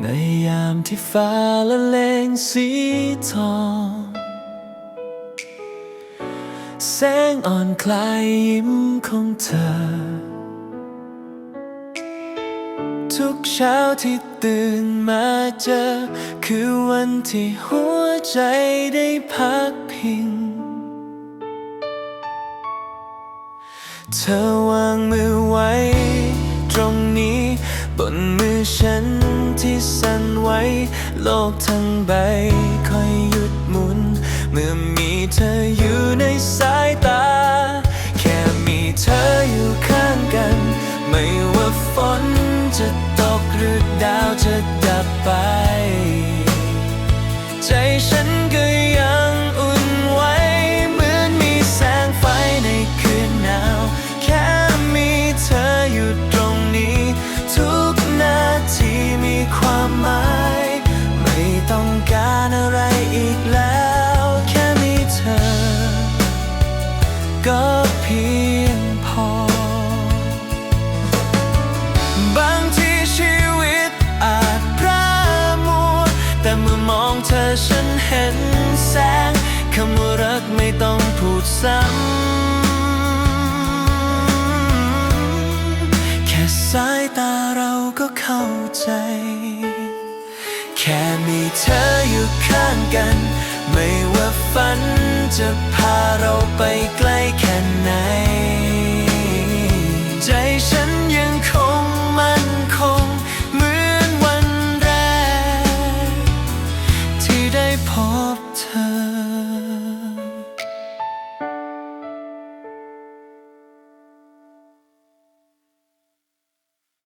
ในยามที่ฟ้าละเลงสีทอง แสงอ่อนคลายยิ้มของเธอ ทุกเช้าที่ตื่นมาเจอ คือวันที่หัวใจได้พักพิง เธอวางมือไว้ ตรงนี้บนมือฉัน ที่สั่นไหวโลกทั้งใบค่อยหยุดหมุน เมื่อมีเธออยู่ในสายตา แค่มีเธออยู่ข้างกัน ไม่ว่าฝนจะตกหรือดาวจะดับไป ก็เพียงพอ บางทีชีวิตอาจพร่ามัวแต่เมื่อมองเธอฉันเห็นแสงคำว่ารักไม่ต้องพูดซ้ำแค่สายตาเราก็เข้าใจ แค่มีเธออยู่ข้างกัน ไม่ว่าฝันจะพาเราไปไกล